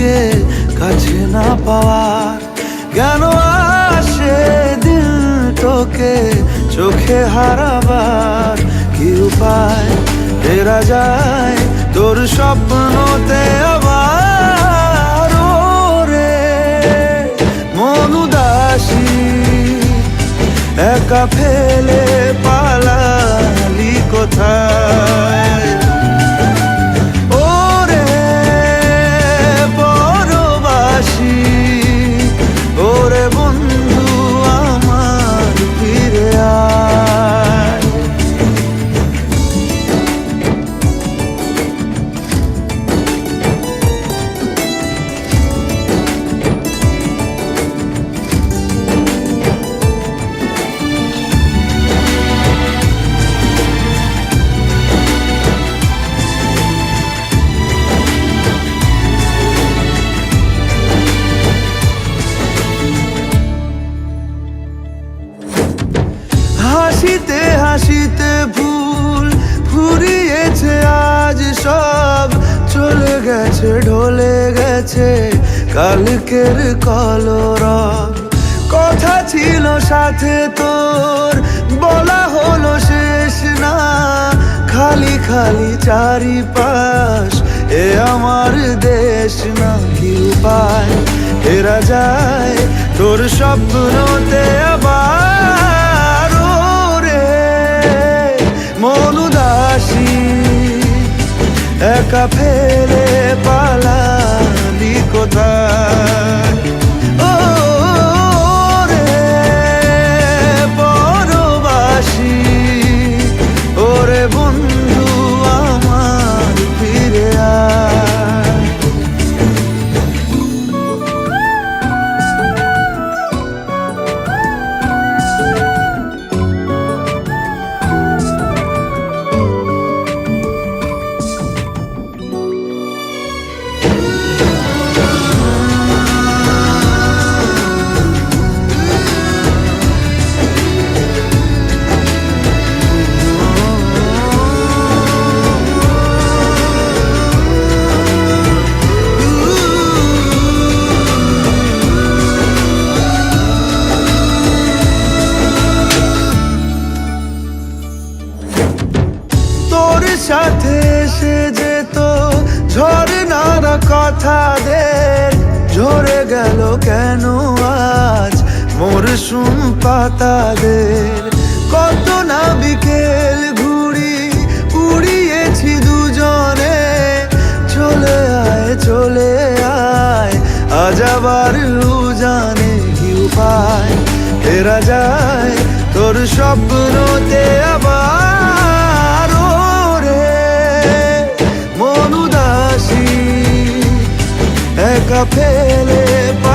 তোকে কাছে না পাওয়ার কেন আসে দিল তোকে, চোখে হারাবার কি উপায়? ফেরা যায় তোর স্বপ্নতে আবার রে মন একা ফেলে পালালি হাসিতে হাসিতে ভুল ফুরিয়েছে আজ সব। চলে গেছে, ঢলে গেছে কালকের কলরব। কথা ছিল সাথে তোর, বলা হলো শেষ না। খালি খালি চারিপাশ, এ আমার দেশ না কি পায়? ফেরা যায় তোর স্বপ্নতে একা ফেলে পালালি সাথে এসে যেত। ঝর্ণার কথাদের ঝরে গেল কেন আজ? মরশুম পাতাদের কত না বিকেল ঘুড়ি উড়িয়েছি দুজনে। চলে আয় চলে আয়, আজ আবার জানে কি উপায় ফেরা যায় তোর স্বপ্নতে। kapele pa